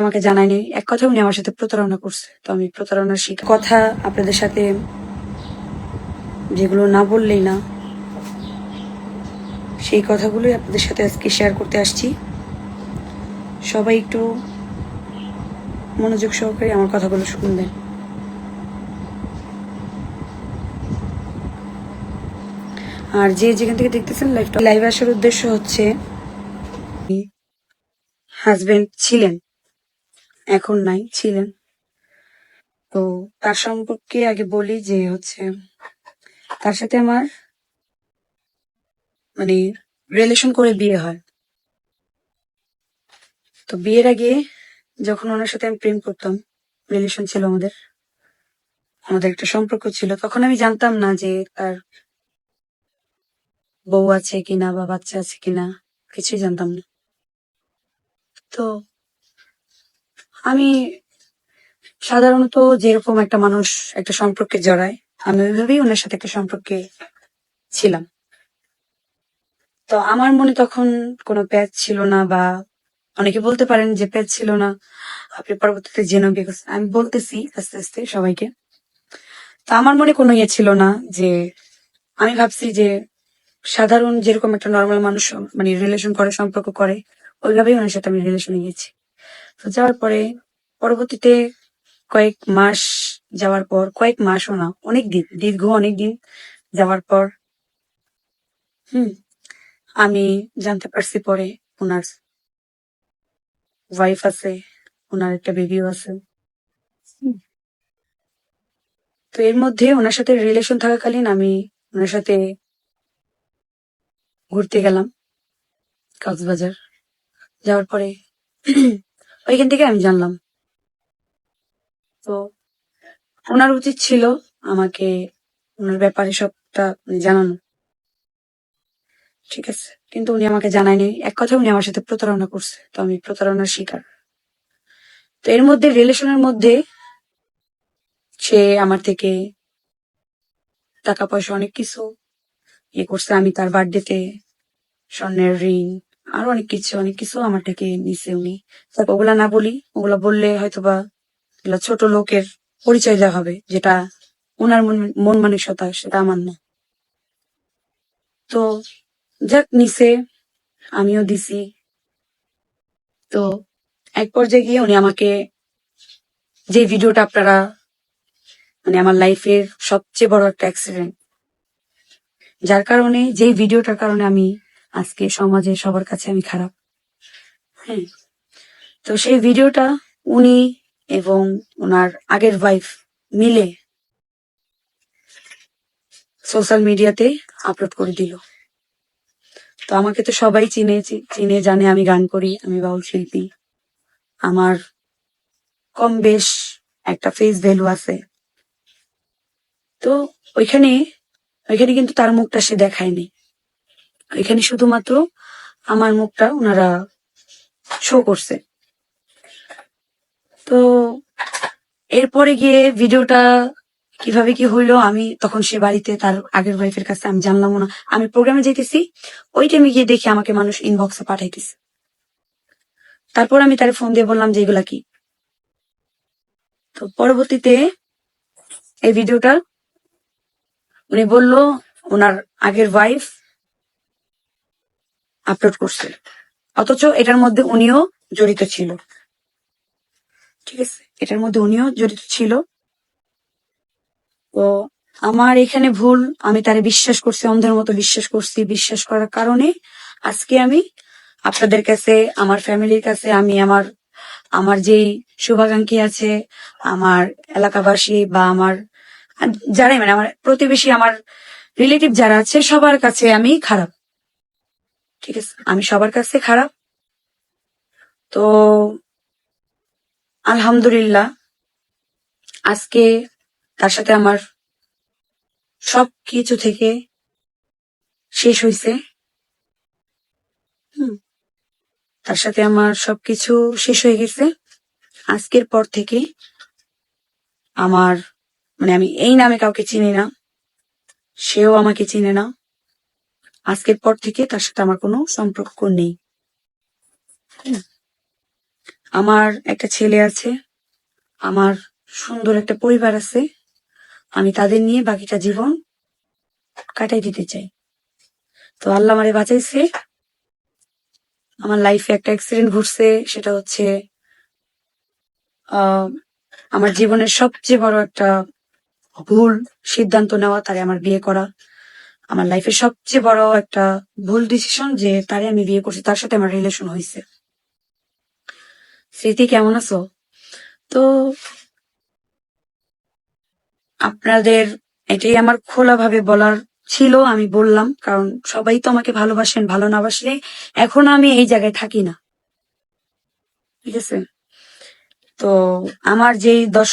আমাকে জানায়নি এক কথা উনি আমার সাথে প্রতারণা করছে। তো আমি প্রতারণার শিকার কথা আপনাদের সাথে যেগুলো না বললেই না, সেই কথাগুলোই আপনাদের সাথে আজকে শেয়ার করতে আসছি। সবাই একটু মনোযোগ সহকারে আমার কথাগুলো শুনবেন। আর যে যেখান থেকে দেখতেছেন লাইভটা লাইভ আসার উদ্দেশ্য হচ্ছে হাজবেন্ড ছিলেন। এখন নাই, ছিলেন। তো তার সম্পর্কে আগে বলি যে হচ্ছে, তার সাথে আমার মানে রিলেশন করে বিয়ে হয়। তো বিয়ের আগে যখন ওনার সাথে আমি প্রেম করতাম রিলেশন ছিল আমাদের আমাদের একটা সম্পর্ক ছিল, তখন আমি জানতাম না যে তার বউ আছে কিনা বা বাচ্চা আছে কিনা, কিছুই জানতাম না। তো আমি সাধারণত যেরকম একটা মানুষ একটা সম্পর্কে জড়ায়, আমি ওইভাবেই ওনার সাথে একটা সম্পর্কে ছিলাম। তো আমার মনে তখন কোনো প্যাচ ছিল না বা অনেকে বলতে পারেন যে প্যাচ ছিল না। আপনি পরবর্তীতে জেনে বিয়ে আমি বলতেছি আস্তে আস্তে সবাইকে। তো আমার মনে কোনো ইয়ে ছিল না যে আমি ভাবছি যে সাধারণ যেরকম একটা নর্মাল মানুষ মানে রিলেশন করে, সম্পর্ক করে, ওইভাবেই ওনার সাথে আমি রিলেশনে গেছি তো যাওয়ার পরে পরবর্তীতে কয়েক মাস যাওয়ার পর, কয়েক মাসও না, অনেক দিন, দীর্ঘ অনেক দিন যাওয়ার পর, হুম, আমি জানতে পারছি পরে ওনার ওয়াইফ আছে ওনার একটা বেবিও আছে। তো এর মধ্যে ওনার সাথে রিলেশন থাকাকালীন আমি ওনার সাথে ঘুরতে গেলাম, কক্সবাজার যাওয়ার পরে ওইখান থেকে আমি জানলাম। তো ওনার উচিত ছিল আমাকে ওনার ব্যাপারে সবটা জানানো। ঠিক আছে। কিন্তু উনি আমাকে জানায়নি। এক কথা উনি আমার সাথে প্রতারণা করছে। তো আমি প্রতারণার শিকার। তো এর মধ্যে রিলেশনের মধ্যে সে আমার থেকে টাকা পয়সা অনেক কিছু ইয়ে করছে। আমি তার বার্থডেতে স্বর্ণের রিং আর অনেক কিছু অনেক কিছু আমার থেকে নিছে উনি। তারপর ওগুলা না বলি, ওগুলা বললে হয়তোবা এগুলা ছোট লোকের পরিচয় দেওয়া হবে, যেটা ওনার মন মন মানসিকতা, সেটা আমার না। তো যাক, নিছে, আমিও দিছি। তো এক পর্যায়ে গিয়ে উনি আমাকে যে ভিডিওটা আপনারা মানে আমার লাইফের সবচেয়ে বড় একটা অ্যাক্সিডেন্ট যার কারণে যেই ভিডিওটার কারণে আমি আজকে সমাজে সবার কাছে আমি খারাপ। হ্যাঁ তো সেই ভিডিওটা উনি এবং ওনার আগের ওয়াইফ মিলে সোশ্যাল মিডিয়াতে আপলোড করে দিল। তো আমাকে তো সবাই চিনে চিনে, জানে আমি গান করি, আমি বাউল শিল্পী। আমার কম বেশ একটা ফেস ভ্যালু আছে। তো ওইখানে ওইখানে কিন্তু তার মুখটা সে দেখায়নি। ওইখানে শুধুমাত্র আমার মুখটা ওনারা শো করছে। তো এরপরে গিয়ে ভিডিওটা কীভাবে কি হইল আমি তখন সে বাড়িতে তার আগের ওয়াইফের কাছে আমি জানলাম না। আমি প্রোগ্রামে যেতেছি ওই টাইমে গিয়ে দেখি আমাকে মানুষ ইনবক্সে পাঠাইতেছে। তারপর আমি তার ফোন দিয়ে বললাম যে এগুলা কি? তো পরবর্তীতে এই ভিডিওটা উনি বলল, ওনার আগের ওয়াইফ আপলোড করছে। অথচ এটার মধ্যে উনিও জড়িত ছিল। ঠিক আছে? এটার মধ্যে উনিও জড়িত ছিল। তো আমার এখানে ভুল, আমি তারে বিশ্বাস করছি, অন্ধের মতো বিশ্বাস করছি, বিশ্বাস করার কারণে আজকে আমি আপনাদের কাছে, আমার ফ্যামিলির কাছে, আমি আমার আমার যেই শুভাকাঙ্ক্ষী আছে, আমার এলাকাবাসী বা আমার, যারাই মানে আমার প্রতিবেশী, আমার রিলেটিভ যারা আছে, সবার কাছে আমি খারাপ। ঠিক আছে, আমি সবার কাছে খারাপ। তো, আলহামদুলিল্লাহ, আজকে তার সাথে আমার সব কিছু থেকে শেষ হয়েছে তার সাথে আমার সবকিছু শেষ হয়ে গেছে। আজকের পর থেকে আমার মানে আমি এই নামে কাউকে চিনি না, সেও আমাকে চিনে না। আজকের পর থেকে তার সাথে আমার কোনো সম্পর্ক নেই। আমার একটা ছেলে আছে, আমার সুন্দর একটা পরিবার আছে, আমি তাদের নিয়ে বাকিটা জীবন কাটাই দিতে চাই। তো আল্লাহ আমারে বাঁচাইছে। আমার লাইফে একটা অ্যাক্সিডেন্ট ঘটছে, সেটা হচ্ছে আমার জীবনের সবচেয়ে বড় একটা ভুল সিদ্ধান্ত নেওয়া, তারে আমার বিয়ে করা। আমার লাইফের সবচেয়ে বড় একটা ভুল ডিসিশন যে তারে আমি বিয়ে করছি, তার সাথে আমার রিলেশন হয়েছে স্মৃতি, কেমন আছো? তো আপনাদের এটাই আমার খোলাভাবে বলার ছিল, আমি বললাম, কারণ সবাই তো আমাকে ভালোবাসেন, ভালো না বাসলে এখন আমি এই জায়গায় থাকি না। ঠিক আছে? তো আমার যেই দশ